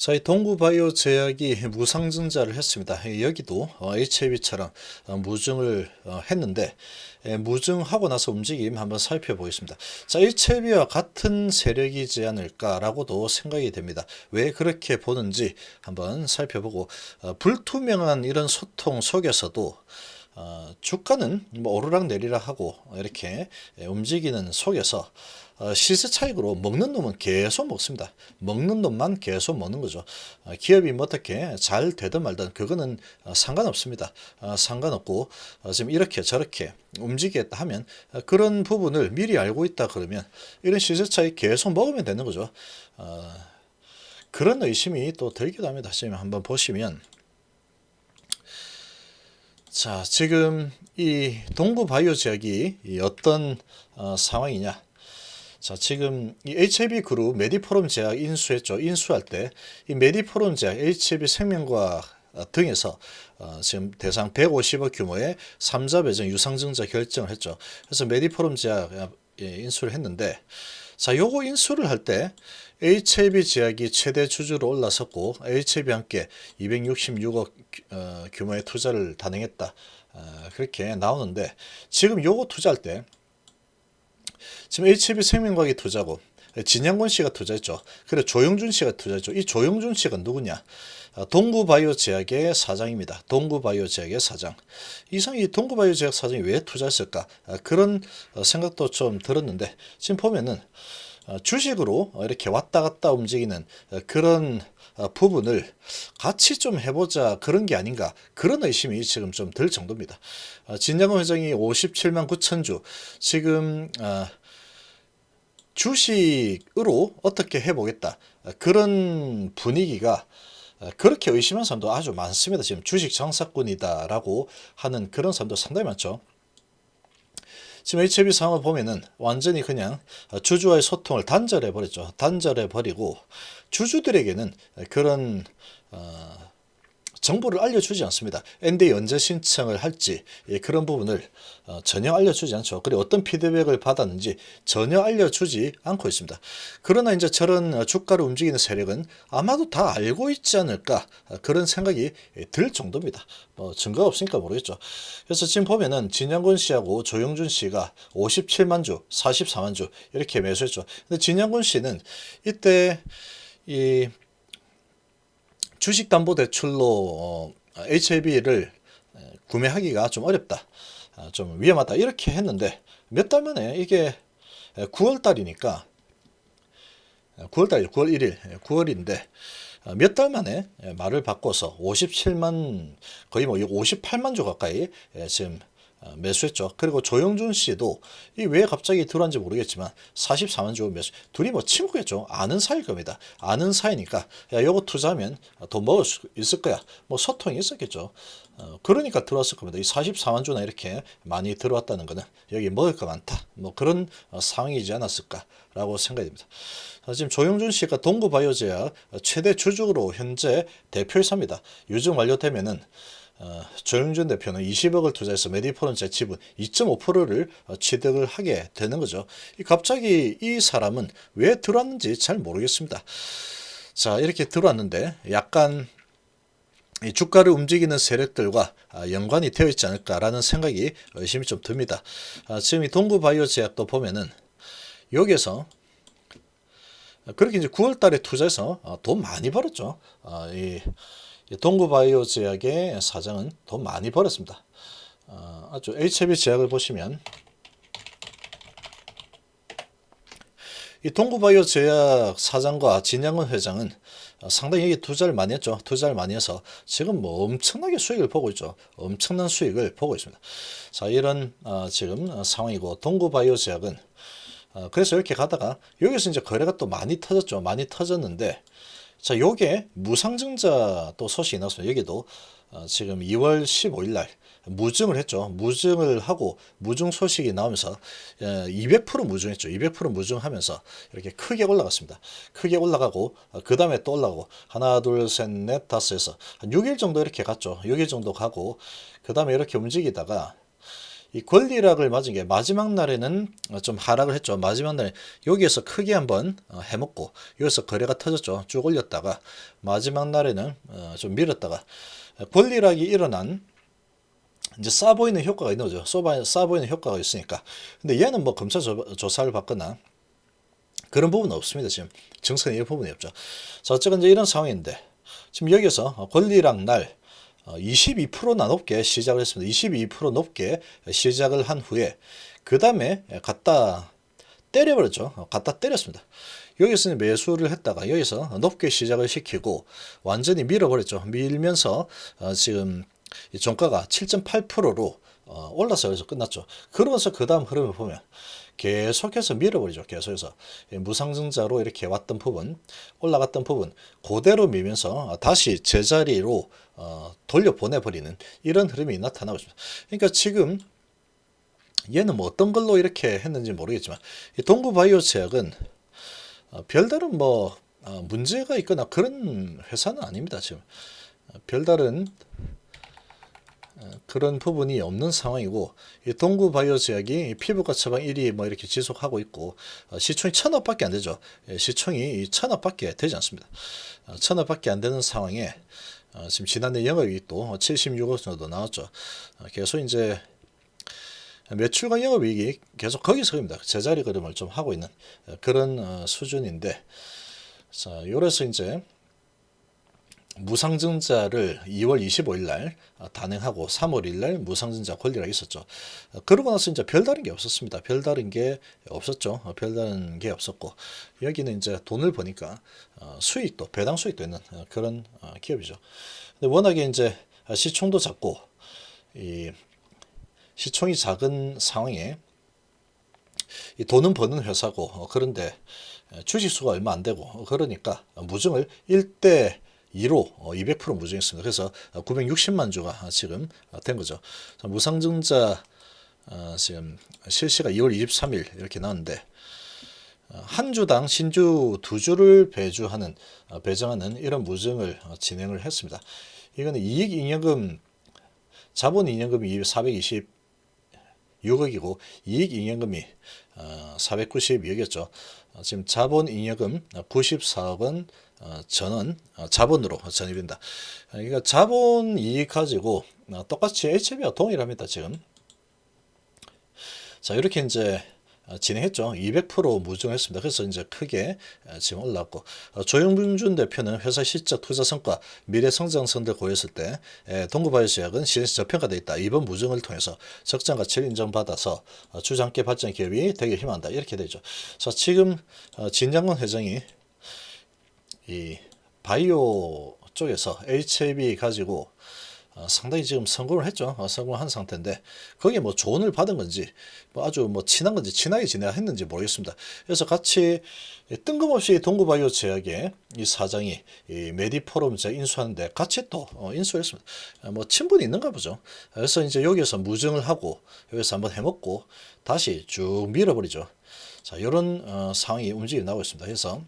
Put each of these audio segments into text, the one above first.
자, 이 동구바이오 제약이 무상증자를 했습니다. 여기도 HAB처럼 무증을 어, 했는데 예, 무증하고 나서 움직임 한번 살펴보겠습니다. 자, HAB와 같은 세력이지 않을까라고도 생각이 됩니다. 왜 그렇게 보는지 한번 살펴보고 어, 불투명한 이런 소통 속에서도 어, 주가는 뭐 오르락 내리락 하고 이렇게 예, 움직이는 속에서 어, 시세 차익으로 먹는 놈은 계속 먹습니다. 먹는 놈만 계속 먹는 거죠. 어, 기업이 뭐 어떻게 잘 되든 말든 그거는 어, 상관없습니다. 어, 상관없고 어, 지금 이렇게 저렇게 움직이겠다 하면 어, 그런 부분을 미리 알고 있다 그러면 이런 시세 차익 계속 먹으면 되는 거죠. 어, 그런 의심이 또 들기도 합니다. 지금 한번 보시면 자, 지금 이 동구 바이오 제약이 이 어떤 어, 상황이냐? 자, 지금 이 HAB 그룹 메디포럼 제약 인수했죠. 인수할 때 이 메디포럼 제약 HAB 생명과학 어, 등에서 어, 지금 대상 150억 규모의 3자 배정 유상증자 결정을 했죠. 그래서 메디포럼 제약 어, 예, 인수를 했는데 자, 요거 인수를 할 때 HAB 제약이 최대 주주로 올라섰고 HAB 함께 266억 어, 규모의 투자를 단행했다. 어, 그렇게 나오는데 지금 요거 투자할 때 지금 HB 생명과학이 투자고 진양권 씨가 투자했죠. 그리고 조영준 씨가 투자했죠. 이 조영준 씨가 누구냐? 아, 동구바이오 제약의 사장입니다. 동구바이오 제약의 사장. 이상 이 동구바이오 제약 사장이 왜 투자했을까? 아, 그런 어, 생각도 좀 들었는데 지금 보면은 어, 주식으로 이렇게 왔다 갔다 움직이는 어, 그런 부분을 같이 좀 해보자 그런 게 아닌가 그런 의심이 지금 좀 들 정도입니다. 진양원 회장이 57만 9천 주 지금 주식으로 어떻게 해보겠다. 그런 분위기가 그렇게 의심한 사람도 아주 많습니다. 지금 주식 장사꾼이다라고 하는 그런 사람도 상당히 많죠. 지금 HB 상황을 보면은 완전히 그냥 주주와의 소통을 단절해 버렸죠. 단절해 버리고 주주들에게는 그런 어, 정보를 알려주지 않습니다. ND 언제 신청을 할지 예, 그런 부분을 어, 전혀 알려주지 않죠. 그리고 어떤 피드백을 받았는지 전혀 알려주지 않고 있습니다. 그러나 이제 저런 주가를 움직이는 세력은 아마도 다 알고 있지 않을까 어, 그런 생각이 들 정도입니다. 뭐 증거가 없으니까 모르겠죠. 그래서 지금 보면은 진양군 씨하고 조영준 씨가 57만 주, 44만 주 이렇게 매수했죠. 근데 진양군 씨는 이때 이 주식담보대출로 어, HAB를 구매하기가 좀 어렵다, 아, 좀 위험하다 이렇게 했는데 몇 달 만에 이게 9월 달이니까 9월 달 9월 1일 9월인데 몇 달 만에 말을 바꿔서 57만 거의 뭐 58만 주 가까이 지금 어, 매수했죠. 그리고 조영준 씨도 이 왜 갑자기 들어왔는지 모르겠지만 44만 주 매수. 둘이 뭐 친구겠죠. 아는 사이일 겁니다. 아는 사이니까 야 요거 투자하면 돈 먹을 수 있을 거야. 뭐 소통이 있었겠죠. 어, 그러니까 들어왔을 겁니다. 이 44만 주나 이렇게 많이 들어왔다는 거는 여기 먹을 거 많다. 뭐 그런 어, 상황이지 않았을까라고 생각이 됩니다. 지금 조영준 씨가 동구바이오제약 최대 주주로 현재 대표이사입니다. 유증 완료되면은 어, 조영준 대표는 20억을 투자해서 메디포는 재치분 2.5%를 어, 취득을 하게 되는 거죠. 갑자기 이 사람은 왜 들어왔는지 잘 모르겠습니다. 자, 이렇게 들어왔는데 약간 이 주가를 움직이는 세력들과 아, 연관이 되어 있지 않을까라는 생각이 의심이 좀 듭니다. 아, 지금 이 동구바이오 제약도 보면은 여기에서 그렇게 이제 9월 달에 투자해서 어, 돈 많이 벌었죠. 이 동구바이오 제약의 사장은 돈 많이 벌었습니다. 어, 아주 HB 제약을 보시면 이 동구바이오 제약 사장과 진양원 회장은 상당히 여기 투자를 많이 했죠. 투자를 많이 해서 지금 뭐 엄청나게 수익을 보고 있죠. 엄청난 수익을 보고 있습니다. 자, 이런 어, 지금 상황이고 동구바이오 제약은 어, 그래서 이렇게 가다가 여기서 이제 거래가 또 많이 터졌죠. 많이 터졌는데 자, 요게 무상증자 또 소식이 나왔습니다. 여기도 어, 지금 2월 15일 날 무증을 했죠. 무증을 하고 무증 소식이 나오면서 200% 어, 무증했죠. 200% 무증하면서 이렇게 크게 올라갔습니다. 크게 올라가고 어, 그 다음에 또 올라가고 하나 둘 셋 넷 다섯에서 한 6일 정도 이렇게 갔죠. 6일 정도 가고 그 다음에 이렇게 움직이다가 이 권리락을 맞은 게 마지막 날에는 어, 좀 하락을 했죠. 마지막 날에 여기에서 크게 한번 어, 해먹고 여기서 거래가 터졌죠. 쭉 올렸다가 마지막 날에는 어, 좀 밀었다가 권리락이 일어난 이제 싸 보이는 효과가 있는 거죠. 싸 보이는 효과가 있으니까. 근데 얘는 뭐 조- 조사를 받거나 그런 부분은 없습니다. 지금 정상이 이 부분이 없죠. 자, 어쨌든 이제 이런 상황인데 지금 여기서 권리락 날 22%나 높게 시작을 했습니다. 22% 높게 시작을 한 후에 그 다음에 갖다 때려버렸죠. 어, 갖다 때렸습니다. 여기서 매수를 했다가 여기서 높게 시작을 시키고 완전히 밀어버렸죠. 밀면서 어, 지금 이 종가가 7.8%로 어, 올라서 여기서 끝났죠. 그러면서 그 다음 흐름을 보면 계속해서 밀어버리죠. 계속해서 이 무상증자로 이렇게 왔던 부분, 올라갔던 부분 그대로 밀면서 다시 제자리로 어, 돌려보내버리는 이런 흐름이 나타나고 있습니다. 그러니까 지금 얘는 뭐 어떤 걸로 이렇게 했는지 모르겠지만 이 동구바이오 제약은 어, 별다른 뭐 어, 문제가 있거나 그런 회사는 아닙니다. 지금 어, 별다른 어, 그런 부분이 없는 상황이고 이 동구 바이오 제약이 이 피부과 처방 1위 뭐 이렇게 지속하고 있고 어, 시총이 천억밖에 안 되죠. 예, 시총이 이 천억밖에 되지 않습니다. 어, 천억밖에 안 되는 상황에 어, 지금 지난해 영업이익도 76억 정도 나왔죠. 어, 계속 이제 매출과 영업이익이 계속 거기서 입니다 제자리 걸음을 좀 하고 있는 어, 그런 어, 수준인데, 자, 요래서 이제 무상증자를 2월 25일 날 어, 단행하고 3월 1일 날 무상증자 권리가 있었죠. 어, 그러고 나서 이제 별다른 게 없었습니다. 별다른 게 없었죠. 어, 별다른 게 없었고 여기는 이제 돈을 버니까 어, 수익도 배당 수익도 있는 어, 그런 어, 기업이죠. 근데 워낙에 이제 시총도 작고 이 시총이 작은 상황에 이 돈은 버는 회사고 어, 그런데 주식 수가 얼마 안 되고 어, 그러니까 무증을 1대 2로 200% 무증했습니다. 그래서 960만 주가 지금 된 거죠. 자, 무상증자 어, 지금 실시가 2월 23일 이렇게 나왔는데 어, 한 주당 신주 두 주를 배주하는 어, 배정하는 이런 무증을 어, 진행을 했습니다. 이거는 이익 잉여금 자본 잉여금이 426억이고 이익 잉여금이 어, 492억이었죠. 어, 지금 자본 잉여금 94억은 어, 전원 어, 자본으로 전입 된다. 어, 그러니까 자본 이익 가지고 어, 똑같이 HB와 동일합니다. 지금. 자 이렇게 이제 어, 진행했죠. 200% 무증했습니다. 그래서 이제 크게 어, 지금 올랐고 어, 조영준 대표는 회사 실적 투자 성과 미래 성장성들 고려했을 때 에, 동구바이오제약은 시장에서 저평가돼 있다. 이번 무증을 통해서 적정 가치를 인정받아서 어, 주장계 발전 기업이 되게 희망한다. 이렇게 되죠. 자 지금 어, 진장건 회장이 이 바이오 쪽에서 HAB 가지고 어, 상당히 지금 성공을 했죠. 어, 성공을 한 상태인데 거기에 뭐 조언을 받은 건지 뭐 아주 뭐 친한 건지 친하게 지내야 했는지 모르겠습니다. 그래서 같이 뜬금없이 동구바이오 제약의 이 사장이 이 메디포럼 제 인수하는데 같이 또 어, 인수했습니다. 어, 뭐 친분이 있는가 보죠. 그래서 이제 여기서 무증을 하고 여기서 한번 해먹고 다시 쭉 밀어버리죠. 자 이런 어, 상황이 움직임 나오고 있습니다. 그래서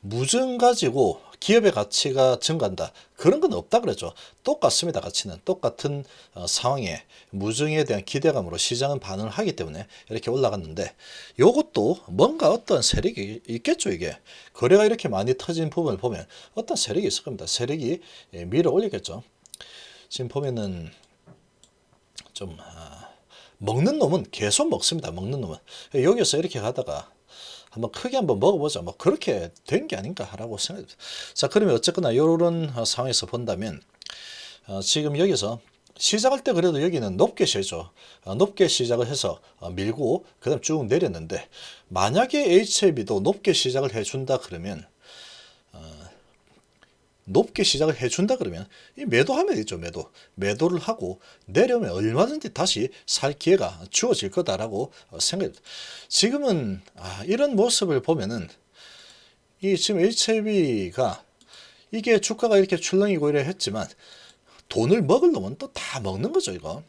무증 가지고 기업의 가치가 증가한다. 그런 건 없다 그랬죠. 똑같습니다. 가치는 똑같은 어, 상황에 무증에 대한 기대감으로 시장은 반응을 하기 때문에 이렇게 올라갔는데 요것도 뭔가 어떤 세력이 있겠죠. 이게 거래가 이렇게 많이 터진 부분을 보면 어떤 세력이 있을 겁니다. 세력이 예, 밀어 올리겠죠. 지금 보면은 좀 아, 먹는 놈은 계속 먹습니다. 먹는 놈은 여기서 이렇게 가다가 한번 크게 한번 먹어보자. 뭐 그렇게 된 게 아닌가라고 생각합니다. 자 그러면 어쨌거나 이런 상황에서 본다면 어, 지금 여기서 시작할 때 그래도 여기는 높게 시죠. 어, 높게 시작을 해서 어, 밀고 그 다음 쭉 내렸는데 만약에 HLB도 높게 시작을 해준다 그러면 높게 시작을 해준다 그러면 이 매도하면 되죠 매도. 매도를 하고 내려오면 얼마든지 다시 살 기회가 주어질 거다라고 어, 생각합니다. 지금은 아, 이런 모습을 보면은 이 지금 HLB가 이게 주가가 이렇게 출렁이고 이래 했지만 돈을 먹을 놈은 또 다 먹는 거죠 이거.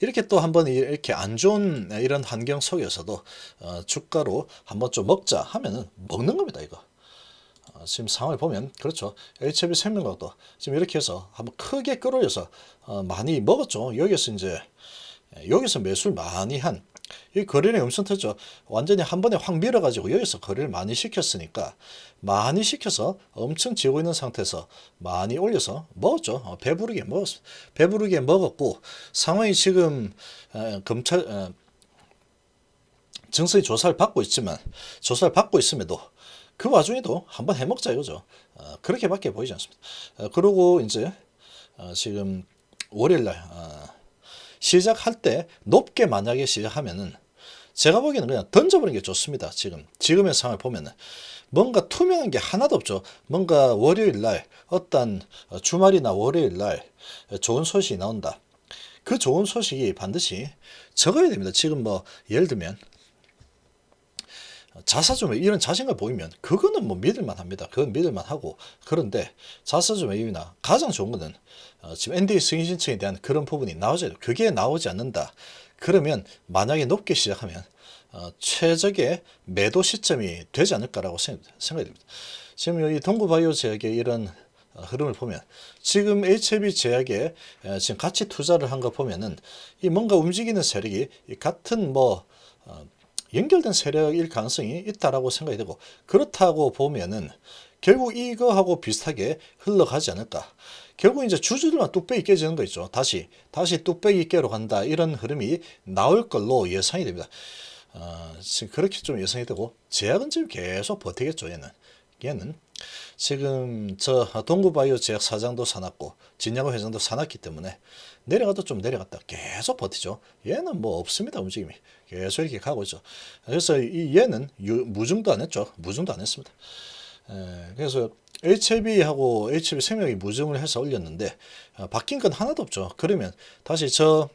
이렇게 또 한번 이렇게 안 좋은 이런 환경 속에서도 어, 주가로 한번 좀 먹자 하면은 먹는 겁니다 이거. 어, 지금 상황을 보면 그렇죠. HB 생명과도 지금 이렇게 해서 한번 크게 끌어올려서 어, 많이 먹었죠. 여기서 이제 예, 여기서 매수를 많이 한 이 거래량이 엄청 터죠. 완전히 한 번에 확 밀어가지고 여기서 거래를 많이 시켰으니까 많이 시켜서 엄청 지고 있는 상태에서 많이 올려서 먹었죠. 어, 배부르게 먹었 배부르게 먹었고 상황이 지금 어, 검찰 어, 정서히 조사를 받고 있지만 조사를 받고 있음에도 그 와중에도 한번 해먹자 이거죠. 어, 그렇게밖에 보이지 않습니다. 어, 그리고 이제 어, 지금 월요일날 어, 시작할 때 높게 만약에 시작하면은 제가 보기에는 그냥 던져버리는 게 좋습니다. 지금 지금의 상황을 보면은 뭔가 투명한 게 하나도 없죠. 뭔가 월요일 날 어떤 어, 주말이나 월요일 날 좋은 소식이 나온다. 그 좋은 소식이 반드시 적어야 됩니다. 지금 뭐 예를 들면 자사주 매입 이런 자신감 보이면 그거는 뭐 믿을만 합니다. 그건 믿을만 하고 그런데 자사주 매입이나 가장 좋은 거는 어, 지금 NDA 승인 신청에 대한 그런 부분이 나오죠. 그게 나오지 않는다. 그러면 만약에 높게 시작하면 어, 최적의 매도 시점이 되지 않을까라고 생각, 생각이 됩니다. 지금 여기 동구바이오 제약의 이런 어, 흐름을 보면 지금 HB 제약에 에, 지금 같이 투자를 한 거 보면은 이 뭔가 움직이는 세력이 이 같은 뭐 어, 연결된 세력일 가능성이 있다라고 생각이 되고 그렇다고 보면은 결국 이거하고 비슷하게 흘러가지 않을까. 결국 이제 주주들만 뚝배기 깨지는 거 있죠. 다시 다시 뚝배기 깨로 간다 이런 흐름이 나올 걸로 예상이 됩니다. 어, 지금 그렇게 좀 예상이 되고 제약은 지금 계속 버티겠죠. 얘는 얘는 지금 저 동구바이오 제약 사장도 사놨고 진양호 회장도 사놨기 때문에 내려가도 좀 내려갔다 계속 버티죠. 얘는 뭐 없습니다 움직임이 계속 이렇게 가고 있죠. 그래서 이 얘는 유, 무증도 안 했죠. 무증도 안 했습니다. 에, 그래서 HLB하고 HB 생명이 무증을 해서 올렸는데 어, 바뀐 건 하나도 없죠. 그러면 다시 저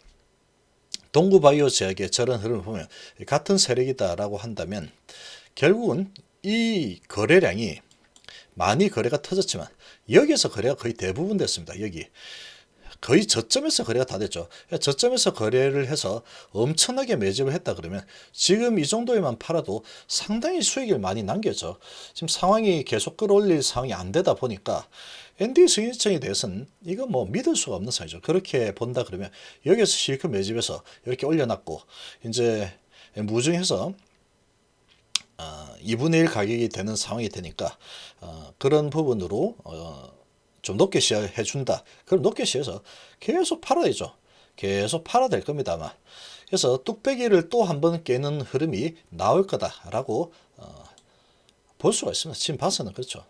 동구바이오 제약의 저런 흐름을 보면 같은 세력이다라고 한다면 결국은 이 거래량이 많이 거래가 터졌지만 여기서 거래가 거의 대부분 됐습니다. 여기 거의 저점에서 거래가 다 됐죠. 저점에서 거래를 해서 엄청나게 매집을 했다 그러면 지금 이 정도에만 팔아도 상당히 수익을 많이 남겼죠. 지금 상황이 계속 끌어올릴 상황이 안 되다 보니까 ND 승인청에 대해서는 이거 뭐 믿을 수가 없는 상황이죠. 그렇게 본다 그러면 여기서 실컷 매집해서 이렇게 올려놨고 이제 무증해서 어, 2분의 1 가격이 되는 상황이 되니까 어, 그런 부분으로 어, 좀 높게 시작해 준다. 그럼 높게 시해서 계속 팔아야 죠. 계속 팔아야 될 겁니다 아마. 그래서 뚝배기를 또 한 번 깨는 흐름이 나올 거다라고 어, 볼 수가 있습니다. 지금 봐서는 그렇죠.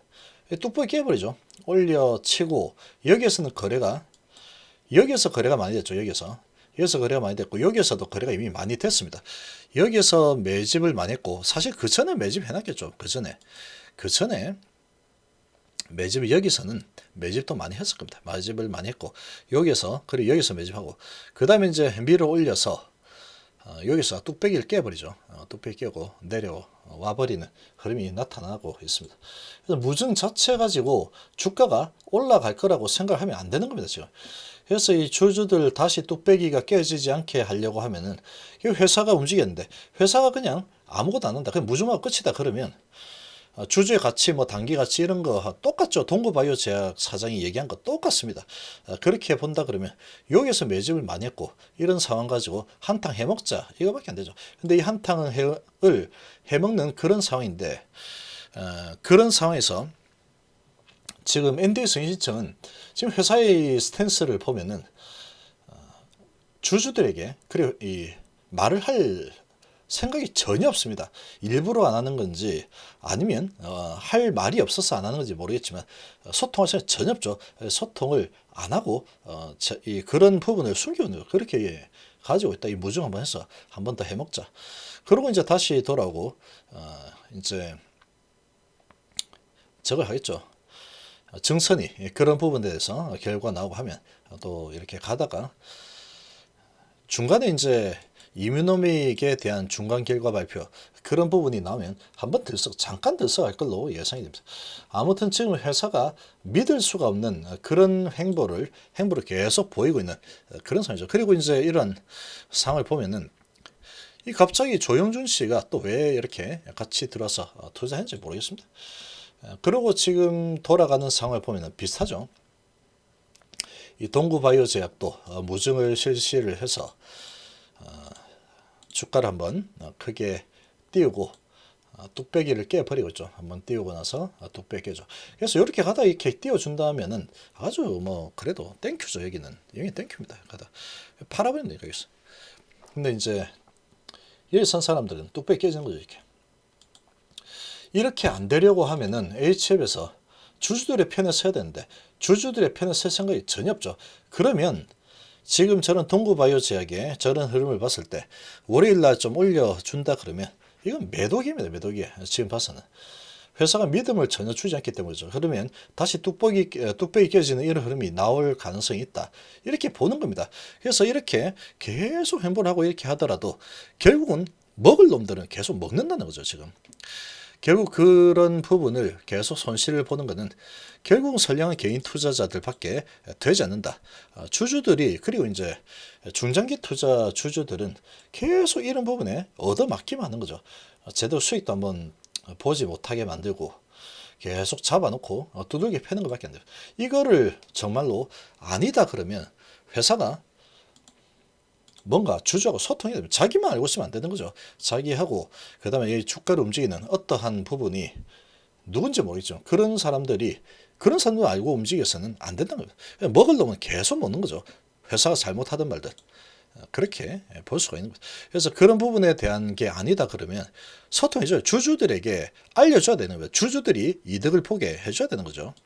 뚝배기 깨버리죠. 올려치고 여기에서는 거래가 여기에서 거래가 많이 됐죠. 여기서 여기서 거래가 많이 됐고 여기에서도 거래가 이미 많이 됐습니다. 여기에서 매집을 많이 했고 사실 그 전에 매집 해놨겠죠. 그 전에 그 전에 매집을 여기서는 매집도 많이 했을 겁니다. 매집을 많이 했고 여기서 그리고 여기서 매집하고 그 다음에 이제 밀어 올려서 어, 여기서 뚝배기를 깨버리죠. 어, 뚝배기 깨고 내려와 버리는 흐름이 나타나고 있습니다. 그래서 무증 자체 가지고 주가가 올라갈 거라고 생각하면 안 되는 겁니다. 지금. 그래서 이 주주들 다시 뚝배기가 깨지지 않게 하려고 하면은 이 회사가 움직였는데 회사가 그냥 아무것도 안 한다. 그냥 무증하고 끝이다. 그러면 어, 주주의 가치, 뭐 단기 가치 이런 거 똑같죠. 동구바이오 제약 사장이 얘기한 거 똑같습니다. 어, 그렇게 본다 그러면 여기서 매집을 많이 했고 이런 상황 가지고 한탕 해먹자 이거밖에 안 되죠. 근데 이 한탕을 해, 해먹는 그런 상황인데 어, 그런 상황에서 지금 ND 승인 신청은 지금 회사의 스탠스를 보면은 어, 주주들에게 그리고 이 말을 할 생각이 전혀 없습니다. 일부러 안 하는 건지 아니면 어, 할 말이 없어서 안 하는 건지 모르겠지만 어, 소통할 생각 전혀 없죠. 소통을 안 하고 어, 저, 이 그런 부분을 숨겨놓는 그렇게 예, 가지고 있다. 이 무중 한번 해서 한 번 더 해먹자. 그러고 이제 다시 돌아오고 어, 이제 저걸 하겠죠. 정선이 예, 그런 부분에 대해서 결과 나오고 하면 또 이렇게 가다가 중간에 이제 이뮤노믹에 대한 중간 결과 발표 그런 부분이 나오면 한번 들썩 잠깐 들썩할 걸로 예상이 됩니다. 아무튼 지금 회사가 믿을 수가 없는 그런 행보를 행보를 계속 보이고 있는 그런 상황이죠. 그리고 이제 이런 상황을 보면은 이 갑자기 조영준 씨가 또 왜 이렇게 같이 들어서 투자했는지 모르겠습니다. 어, 그리고 지금 돌아가는 상황을 보면 비슷하죠. 이 동구바이오 제약도 어, 무증을 실시를 해서 어, 주가를 한번 어, 크게 띄우고 어, 뚝배기를 깨버리고 있죠. 한번 띄우고 나서 어, 뚝배기 깨죠. 그래서 이렇게 가다 이렇게 띄워준다면은 아주 뭐 그래도 땡큐죠 여기는 여기 땡큐입니다. 가다 팔아버린다 여기서. 근데 이제 여기선 사람들은 뚝배기 깨지는 거죠 이렇게. 이렇게 안 되려고 하면은 HF에서 주주들의 편에 서야 되는데 주주들의 편에 설 생각이 전혀 없죠. 그러면 지금 저런 동구바이오 제약의 저런 흐름을 봤을 때 월요일 날 좀 올려준다 그러면 이건 매도기입니다. 매도기. 지금 봐서는. 회사가 믿음을 전혀 주지 않기 때문이죠. 그러면 다시 뚝배기, 뚝배기 깨지는 이런 흐름이 나올 가능성이 있다. 이렇게 보는 겁니다. 그래서 이렇게 계속 행보를 하고 이렇게 하더라도 결국은 먹을 놈들은 계속 먹는다는 거죠. 지금. 결국 그런 부분을 계속 손실을 보는 것은 결국은 선량한 개인 투자자들밖에 되지 않는다. 어, 주주들이 그리고 이제 중장기 투자 주주들은 계속 이런 부분에 얻어맞기만 하는 거죠. 어, 제대로 수익도 한번 보지 못하게 만들고 계속 잡아놓고 어, 두들겨 패는 것밖에 안 돼요. 이거를 정말로 아니다 그러면 회사가 뭔가 주주하고 소통이 되면 자기만 알고 있으면 안 되는 거죠. 자기하고 그 다음에 이 주가를 움직이는 어떠한 부분이 누군지 모르겠죠. 그런 사람들이 그런 사람들 알고 움직여서는 안 된다는 거예요. 먹을 놈은 계속 먹는 거죠. 회사가 잘못하든 말든. 어, 그렇게 볼 수가 있는 거죠. 그래서 그런 부분에 대한 게 아니다 그러면 소통해줘요. 주주들에게 알려줘야 되는 거예요. 주주들이 이득을 보게 해줘야 되는 거죠.